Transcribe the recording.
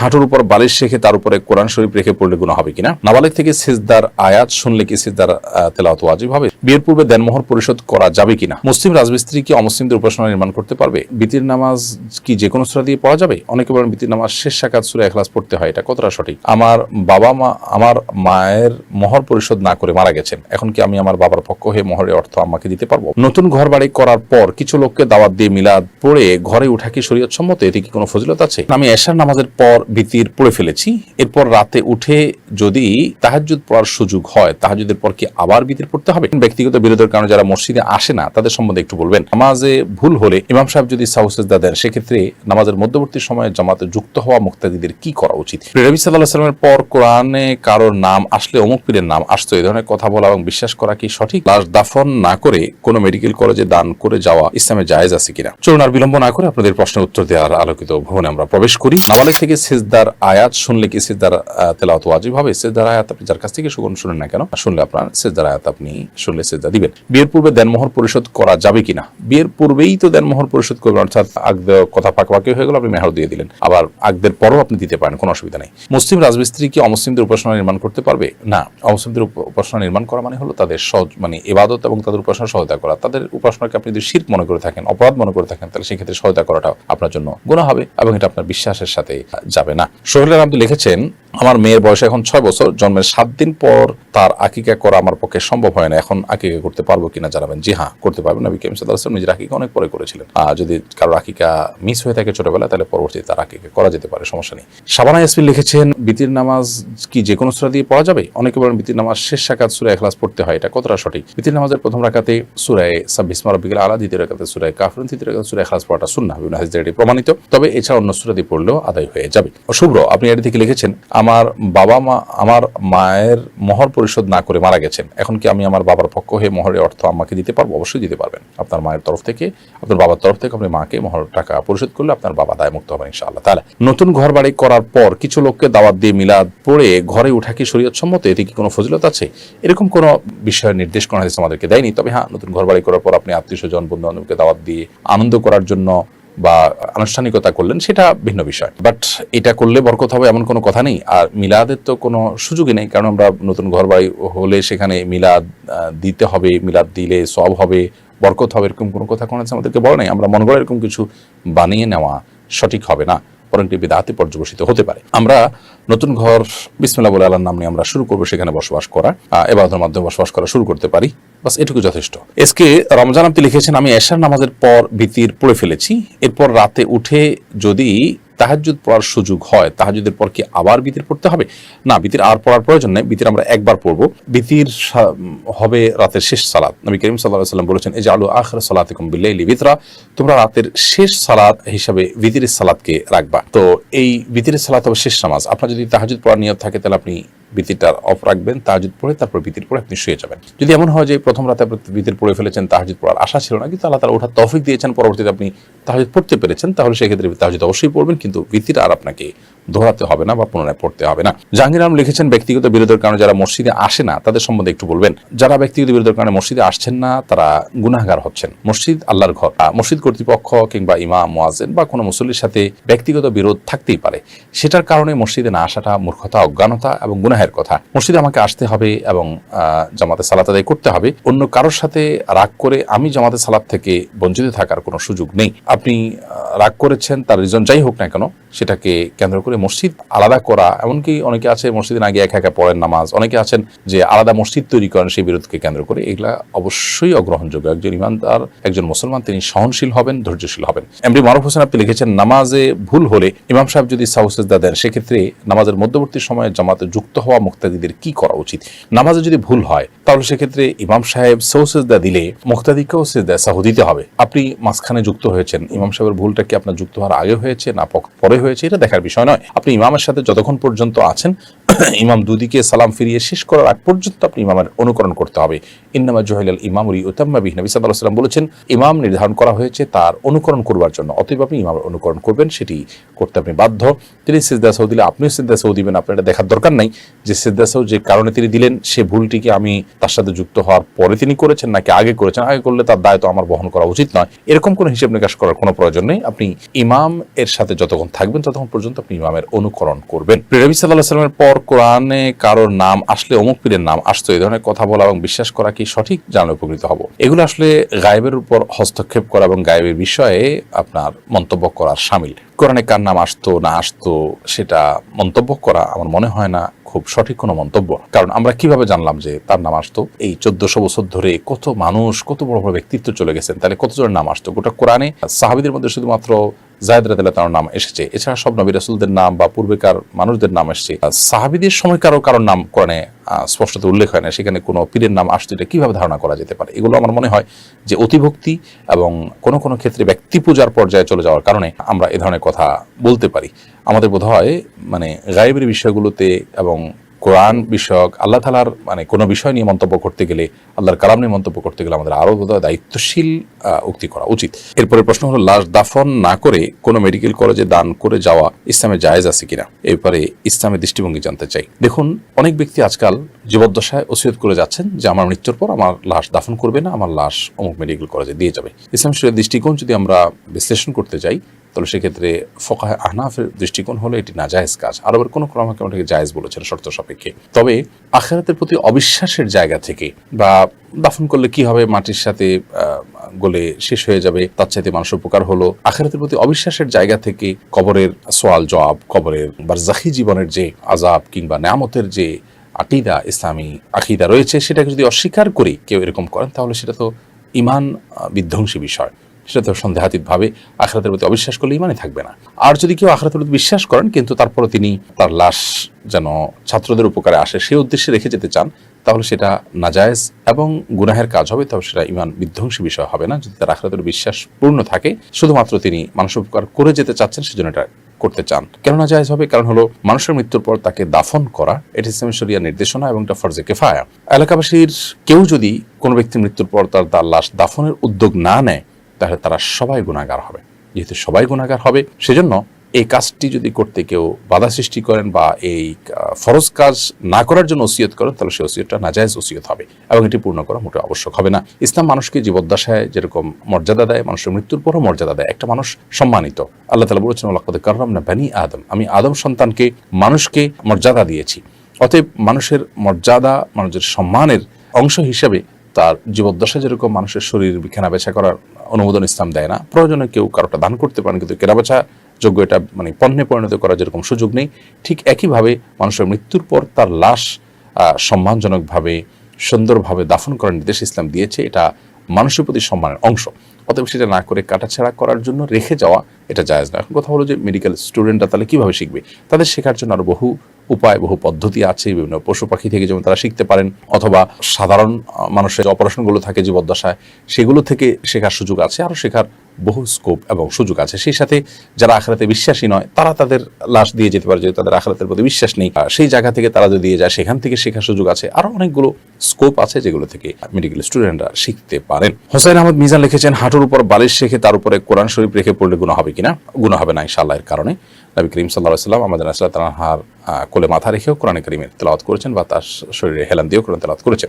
হাঁটুর উপর বালিশ রেখে তার উপরে কোরআন শরীফ রেখে পড়লে গুণ হবে কিনা? নাবালিক থেকে সিজদার আয়াত শুনলে কি সিজদার আহ, তেলাওয়াত ওয়াজিব হবে? বিয়ের পূর্বে দেনমোহর পরিশোধ করা যাবে কিনা? মুসলিম রাজমিস্ত্রি কি অমুসলিমদের উপাসনা নির্মাণ করতে পারবে? বিতির নামাজ কি যে কোনো সূরা দিয়ে পড়া যাবে? অনেকে বলেন বিতির নামাজ শেষ সাকাত সূরা এখলাস পড়তে হয় এটা কতটা সঠিক? আমার বাবা মা আমার মায়ের মোহর পরিশোধ না করে মারা গেছেন এখন কি আমি আমার বাবার পক্ষ হয়ে মোহরের অর্থ আমাকে দিতে পারব? নতুন ঘর বাড়ি করার পর কিছু লোককে দাওয়াত দিয়ে মিলাদ পড়ে ঘরে উঠা কি শরীয়ত সম্মত এটি কি কোনো ফজিলত আছে? আমি এশার নামাজের পর বিতির পড়ে ফেলেছি। এরপর রাতে উঠে যদি তাহাজ্জুদ পড়ার সুযোগ হয়, তাহাজ্জুদের পর কি আবার বিতির পড়তে হবে? ব্যক্তিগত বিরোধের কারণে যারা মসজিদে আসে না, তাদের সম্বন্ধে একটু বলবেন। নামাজে ভুল হলে ইমাম সাহেব যদি সাউসেজদা দেন, সেক্ষেত্রে নামাজের মধ্যবর্তী সময়ে জামাতে যুক্ত হওয়া মুক্তাদিদের কি করা উচিত? নবী সাল্লাহ সাল্লামের পর কোরআনে কারোর নাম আসলে অমুক পীরের নাম আসতো এই ধরনের কথা বলা এবং বিশ্বাস করা কি সঠিক? লাশ দাফন না করে কোনো মেডিকেল কলেজে দান করে যাওয়া ইসলামে জায়েজ আছে কিনা? চলুন আর বিলম্ব না করে আপনাদের প্রশ্নের উত্তর দেওয়ার আলোকিত ভবনে আমরা প্রবেশ করি। নাবালিক থেকে সিজদার আয়াত শুনলে কি সিজদার তেলাওয়াত ওয়াজিব হবে সিজদার আয়াত আপনি যার কাছ থেকে শুনুন শুনেন না কেন শুনলে আপনার সিজদার আয়াত আপনি শুনলে সিজদা দিবেন। বিয়ের পূর্বে দেনমোহর পরিশোধ করা যাবে কিনা? বিয়ের পূর্বেই তো দেনমোহর পরিশোধ করবেন, অর্থাৎ আগদ কথা পাকাপাকি হয়ে গেল, আপনি মেহর দিয়ে দিলেন। আবার আগদের পরও আপনি দিতে পারেন, কোনো অসুবিধা নেই। মুসলিম রাজমিস্ত্রি কি অমুসলিমদের উপাসনা নির্মাণ করতে পারবে? না। অমুসলিমদের উপাসনা নির্মাণ করা মানে হলো তাদের সহজ মানে এবাদত এবং তাদের উপাসনা সহায়তা করা। তাদের উপাসনাকে আপনি যদি শির্ক মনে করে থাকেন, অপরাধ মনে করে থাকেন, তাহলে সেক্ষেত্রে সহায়তা করাটা আপনার জন্য গুণা হবে এবং এটা আপনার বিশ্বাসের সাথে যাবে না। সোহেল আপনি লিখেছেন আমার মেয়ের বয়স এখন ছয় বছর, জন্মের সাত দিন পর তার আকিকা করা আমার পক্ষে সম্ভব হয় না। এখন আকিকা করতে পারব কিনা জানাবেন। জি হ্যাঁ করতে পারবেন। নবী কেম সাল্লাহ নিজের আকিকা অনেক পরে করেছিলেন। আর যদি কারোর আকিকা মিস হয়ে থাকে ছোটবেলায়, তাহলে পরবর্তীতে তার আকিকা করা যেতে পারে, সমস্যা নেই। সাবানা ইয়াসমিন লিখেছেন, বিতির নামাজ কি যে কোনো সূরা দিয়ে পড়া যাবে? অনেকে বলেন, বিতির নামাজ শেষ সাকাত সূরা এখলাস পড়তে হয়। এটা কতটা সঠিক? বিতির নামাজের প্রথম রাকাতে সূরায়ে সাব্বিস মারবিল আলা, দ্বিতীয় রাকাতে সুরায় কাফরুন, তৃতীয় রাকাতে সূরা এখলাস পড়াটা বিভিন্ন হাদিসে এটি প্রমাণিত। তবে এছাড়া অন্য সুরা দিয়ে পড়লেও আদায় হয়ে যাবে। শুভ্র আপনি এটি থেকে লিখেছেন আমার বাবা মা, আমার মায়ের মোহর পরিশোধ না করে মারা গেছেন। এখন কি আমি আমার বাবার পক্ষ হয়ে মোহরের অর্থ আমাকে দিতে পারব? অবশ্যই দিতে পারবেন। আপনার মায়ের তরফ থেকে, আপনার বাবার তরফ থেকে আপনি মাকে মোহর টাকা পরিশোধ করলে আপনার বাবা দায় মুক্ত হবেন ইনশাআল্লাহ। তাহলে নতুন ঘর বাড়ি করার পর কিছু লোককে দাওয়াত দিয়ে মিলাদ পড়ে ঘরে উঠা কি শরীয়ত সম্মত? এতে কি কোনো ফজিলত আছে? এরকম কোনো বিষয়ের নির্দেশ, কোন হাদিস আমাদেরকে দেয়নি। তবে হ্যাঁ নতুন ঘর বাড়ি করার পর আপনি আত্মীয় স্বজন বন্ধু বান্ধবকে দাওয়াত দিয়ে আনন্দ করার জন্য বা আনুষ্ঠানিকতা করলেন, সেটা ভিন্ন বিষয়। বাট এটা করলে বরকত হবে এমন কোনো কথা নেই। আর মিলাদের তো কোনো সুযোগই নেই, কারণ আমরা নতুন ঘর বাড়ি হলে সেখানে মিলাদ দিতে হবে, মিলাদ দিলে সব হবে, বরকত হবে, এরকম কোনো কথা কোনো আমাদেরকে বলে নাই। আমরা মনে করি এরকম কিছু বানিয়ে নেওয়া সঠিক হবে না। বরং এটি বিদাতে পর্যবসিত হতে পারে। আমরা নতুন ঘর বিসমিল্লা বলে আল্লাহর নাম নিয়ে আমরা শুরু করব, সেখানে বসবাস করা এবার মাধ্যমে বসবাস করা শুরু করতে পারি। বাস এটুকু যথেষ্ট। এসকে রমজান আপনি লিখেছেন, আমি এশার নামাজের পর ভীতির পড়ে ফেলেছি। এরপর রাতে উঠে যদি তাহাজুদ পড়ার সুযোগ হয় তাহাজুদের পর কি আবার বিতির পড়তে হবে? না, বিতির আর পড়ার প্রয়োজন নেই, বিতির আমরা একবার পড়ব। বিতির হবে রাতের শেষ সালাদ নবী করিম সাল্লাম বলেছেন এই যে আলু আখর সালাতিকুম বিল্লাইলি বিতরা। তোমরা রাতের শেষ সালাদ হিসাবে বিতিরের সালাদকে রাখবা। তো এই বিতিরের সালাত হবে শেষ নামাজ। আপনার যদি তাহাজুদ পড়ার নিয়ত থাকে, তাহলে আপনি বিতিরটা অফ রাখবেন, তাহাজুদ পড়ে, তারপর বিতির পরে আপনি শুয়ে যাবেন। যদি এমন হয় যে প্রথম রাতে আপনি বিতির পড়ে ফেলেছেন, তাহাজুদ পড়ার আশা ছিল না, কিন্তু আল্লাহ তালা ওঠার তফিক দিয়েছেন, পরবর্তীতে আপনি তাহাজুদ পড়তে পেরেছেন, তাহলে সেক্ষেত্রে তাহাজুদ অবশ্যই পড়বেন, কিন্তু বিতির আর আপনাকে দোহরাতে হবে না বা পুনরায় পড়তে হবে না। জাহাঙ্গীর আলম লিখেছেন, ব্যক্তিগত বিরোধের কারণে যারা মসজিদে আসে না, তাদের সম্বন্ধে একটু বলবেন। যারা ব্যক্তিগত বিরোধের কারণে মসজিদে আসছেন না, তারা গুনাহগার হচ্ছেন। মসজিদ আল্লাহর ঘর। মসজিদ কর্তৃপক্ষ কিংবা ইমাম মোয়াজেন বা কোনো মুসল্লির সাথে ব্যক্তিগত বিরোধ থাকতেই পারে। সেটার কারণে মসজিদে না আসাটা মূর্খতা, অজ্ঞানতা এবং গুনাহের কথা। মসজিদে আমাকে আসতে হবে এবং জামাতে সালাত আদায় করতে হবে। অন্য কারোর সাথে রাগ করে আমি জামাতে সালাত থেকে বঞ্চিত থাকার কোনো সুযোগ নেই। আপনি রাগ করেছেন, তার রিজন যাই হোক না কেন, সেটাকে কেন্দ্র করে মসজিদ আলাদা করা, এমনকি অনেকে আছে মসজিদে না গিয়ে একা একা পড়েন নামাজ, অনেকে আছেন যে আলাদা মসজিদ তৈরি করেন সেই বিরোধকে কেন্দ্র করে, এগুলা অবশ্যই অগ্রহণযোগ্য। একজন ইমানদার একজন মুসলমান, তিনি সহনশীল হবেন, ধৈর্যশীল হবেন। এমডি মারুফ হোসেন, আপনি লিখেছেন, নামাজে ভুল হলে ইমাম সাহেব যদি সাউসেজদা দেন, সেক্ষেত্রে নামাজের মধ্যবর্তী সময়ে জামাতে যুক্ত হওয়া মুক্তাদিদের কি করা উচিত? নামাজে যদি ভুল হয়, তাহলে সেক্ষেত্রে ইমাম সাহেব সৌসেজদা দিলে মুক্তাদিকেও সেজদা সাহু দিতে হবে। আপনি মাঝখানে যুক্ত হয়েছেন, ইমাম সাহেবের ভুলটা কি আপনার যুক্ত হওয়ার আগে হয়েছে না পরে হয়েছে? এটা দেখার বিষয় নয়। আপনি ইমামের সাথে যতক্ষণ পর্যন্ত আছেন, ইমাম দুদিকে সালাম ফিরিয়ে শেষ করার আগ পর্যন্ত আপনি ইমামের অনুকরণ করতে হবে। ইন্নামা জহিলাল ইমামুরি উতাম্মা বিহ। নবী সাল্লাহ সাল্লাম বলেছেন, ইমাম নির্ধারণ করা হয়েছে তার অনুকরণ করবার জন্য। অতএব আপনি ইমামের অনুকরণ করবেন, সেটি করতে আপনি বাধ্য। তিনি সিদ্ধা সৌ দিলে, আপনিও সিদ্ধা সৌ দিবেন, আপনার এটা দেখার দরকার নাই। যে সিদ্ধা সৌ যে কারণে তিনি দিলেন, সে ভুলটিকে আমি তার সাথে যুক্ত হওয়ার পরে তিনি করেছেন, নাকি আগে করেছেন? আগে করলে তার দায় তো আমার বহন করা উচিত নয়। এরকম কোনো হিসেব নিকাশ করার কোনো প্রয়োজন নেই। আপনি ইমাম এর সাথে যতক্ষণ থাকবেন, ততক্ষণ পর্যন্ত আপনি ইমামের নামের অনুকরণ করবেন। নবী সাল্লাহ সাল্লামের পর কোরআনে কারোর নাম আসলে, অমুক পীরের নাম আসতো, এই ধরনের কথা বলা এবং বিশ্বাস করা কি সঠিক? জানলে উপকৃত হব। এগুলো আসলে গায়েবের উপর হস্তক্ষেপ করা এবং গায়েবের বিষয়ে আপনার মন্তব্য করার সামিল। কোরআনে কার নাম আসতো, না আসতো, সেটা মন্তব্য করা আমার মনে হয় না খুব সঠিক কোনো মন্তব্য। কারণ আমরা কীভাবে জানলাম যে তার নাম আসতো? এই চোদ্দশো বছর ধরে কত মানুষ, কত বড় বড় ব্যক্তিত্ব চলে গেছেন, তাহলে কতজনের নাম আসতো? গোটা কোরআনে সাহাবিদের মধ্যে শুধুমাত্র জায়দ রাদিল্লাহ তার নাম এসেছে। এছাড়া সব নবী রাসুলদের নাম বা পূর্বেকার মানুষদের নাম এসেছে। সাহাবিদের সময়কারও কারোর নাম কোরআনে স্পষ্টত উল্লেখ হয় না। সেখানে কোনো পীরের নাম আসতো এটা কীভাবে ধারণা করা যেতে পারে? এগুলো আমার মনে হয় যে অতিভক্তি এবং কোনো কোনো ক্ষেত্রে ব্যক্তি পূজার পর্যায়ে চলে যাওয়ার কারণে আমরা এ ধরনের কথা বলতে পারি। আমাদের বোধ হয় মানে গায়েবের বিষয়গুলোতে এবং কোরআন বিষয়ক, আল্লাহ তালার মানে কোনো বিষয় নিয়ে মন্তব্য করতে গেলে, আল্লাহর কালাম নিয়ে মন্তব্য করতে গেলে আমাদের আরও দায়িত্বশীল উক্তি করা উচিত। এরপরে প্রশ্ন হলো, লাশ দাফন না করে কোনো মেডিকেল কলেজে দান করে যাওয়া ইসলামে জায়েজ আছে কিনা? এরপরে ইসলামের দৃষ্টিভঙ্গি জানতে চাই। দেখুন, অনেক ব্যক্তি আজকাল জীবদ্দশায় ওসিয়ত করে যাচ্ছেন যে, আমার মৃত্যুর পর আমার লাশ দাফন করবে না, আমার লাশ অমুক মেডিকেল কলেজে দিয়ে যাবে। ইসলাম শরীরের দৃষ্টিকোণ যদি আমরা বিশ্লেষণ করতে যাই তাহলে সেক্ষেত্রে ফোকাহ আহনাফের দৃষ্টিকোণ হলো এটি নাজায়েজ কাজ। আরবের কোনো ক্রমাকে ওটাকে জায়েজ বলেছেন শর্ত সাপেক্ষে। তবে আখেরাতের প্রতি অবিশ্বাসের জায়গা থেকে বা দাফন করলে কি হবে, মাটির সাথে গলে শেষ হয়ে যাবে, তার চাইতে মানুষ উপকার হলো। আখেরাতের প্রতি অবিশ্বাসের জায়গা থেকে কবরের সোয়াল জবাব, কবরের বারজাখি জীবনের যে আজাব কিংবা নামতের যে আকিদা, ইসলামী আকিদা রয়েছে, সেটাকে যদি অস্বীকার করে কেউ এরকম করেন, তাহলে সেটা তো ইমান বিধ্বংসী বিষয়। সেটা তো সন্দেহাতীতভাবে আখরাতের প্রতি অবিশ্বাস করলে ইমানে থাকবে না। আর যদি কেউ আখরাতের প্রতি বিশ্বাস করেন, কিন্তু তারপরে তিনি তার লাশ যেন ছাত্রদের উপকারে আসে সেই উদ্দেশ্যে রেখে যেতে চান, তাহলে সেটা নাজায়েজ এবং গুনাহের কাজ হবে, তবে সেটা ইমান বিধ্বংসী বিষয় হবে না। যদি তার আখরাতের বিশ্বাস পূর্ণ থাকে, শুধুমাত্র তিনি মানুষের উপকার করে যেতে চাচ্ছেন, সেজন্য এটা করতে চান। কেননা জায়েজ হবে? কারণ হলো মানুষের মৃত্যুর পর তাকে দাফন করা, এটি ইসলামী শরিয়া নির্দেশনা এবং এটা ফরজে কেফায়া। এলাকাবাসীর কেউ যদি কোনো ব্যক্তির মৃত্যুর পর তার লাশ দাফনের উদ্যোগ না নেয় তাহলে তারা সবাই গুণাগার হবে। যেহেতু সবাই গুণাগার হবে, সেজন্য এই কাজটি যদি করতে কেউ বাধা সৃষ্টি করেন বা এই ফরজ কাজ না করার জন্য ওসিয়ত করেন, তাহলে সেই ওসিয়তটা নাজায়জ ওসিয়ত হবে এবং এটি পূর্ণ করা মোটেও আবশ্যক হবে না। ইসলাম মানুষকে জীবদ্দশায় যেরকম মর্যাদা দেয়, মানুষের মৃত্যুর পরও মর্যাদা দেয়। একটা মানুষ সম্মানিত। আল্লাহ তালা বলেছেন আল্লাহ কাররাম না বানি আদম। আমি আদম সন্তানকে, মানুষকে মর্যাদা দিয়েছি। অতএব মানুষের মর্যাদা, মানুষের সম্মানের অংশ হিসেবে তার জীবদ্দশা যেরকম মানুষের শরীর কেনা বেচা করার অনুমোদন ইসলাম দেয় না, প্রয়োজনে কেউ কারোটা দান করতে পারেন, কিন্তু কেনাবেচা যোগ্য এটা মানে পণ্যে পরিণত করার যেরকম সুযোগ নেই, ঠিক একইভাবে মানুষের মৃত্যুর পর তার লাশ সম্মানজনকভাবে, সুন্দরভাবে দাফন করার নির্দেশ ইসলাম দিয়েছে, এটা মানুষের প্রতি সম্মানের অংশ। অতএব সেটা না করে কাটাছেড়া করার জন্য রেখে যাওয়া এটা জায়েজ না। এখন কথা হলো যে মেডিকেল স্টুডেন্টরা তাহলে কীভাবে শিখবে? তাদের শেখার জন্য আরও বহু উপায় বহু পদ্ধতি আছে, বিভিন্ন পশু পাখি থেকে যেমন তারা শিখতে পারেন, অথবা সাধারণ মানুষের অপারেশনগুলো থাকে জীবদ্দশায়, সেগুলো থেকে শেখার সুযোগ আছে, আরও শেখার বহু স্কোপ এবং সুযোগ আছে। সেই সাথে যারা আখড়াতে বিশ্বাসী নয়, তারা তাদের লাশ দিয়ে যেতে পারে, যেহেতু তাদের আখড়াতের প্রতি বিশ্বাস নেই। সেই জায়গা থেকে তারা যদি দিয়ে যায়, সেখান থেকে শেখার সুযোগ আছে। আরও অনেকগুলো স্কোপ আছে যেগুলো থেকে মেডিকেল স্টুডেন্টরা শিখতে পারেন। হোসাইন আহমদ মিজান লিখেছেন, হাঁটুর উপর বালিশ রেখে তার উপরে কোরআন শরীফ রেখে পড়লে গুণ হবে কিনা? গুণ হবে না, ইনশাআল্লাহ, এর কারণে। নবী করিম সাল্লাহ সাল্লাম আমাদের আসলে তাহার কোলে মাথা রেখেও কোরআন করিমের তেলাওয়াত করেছেন বা তার শরীরে হেলান দিয়েও কোরআন তেলাওয়াত করেছেন।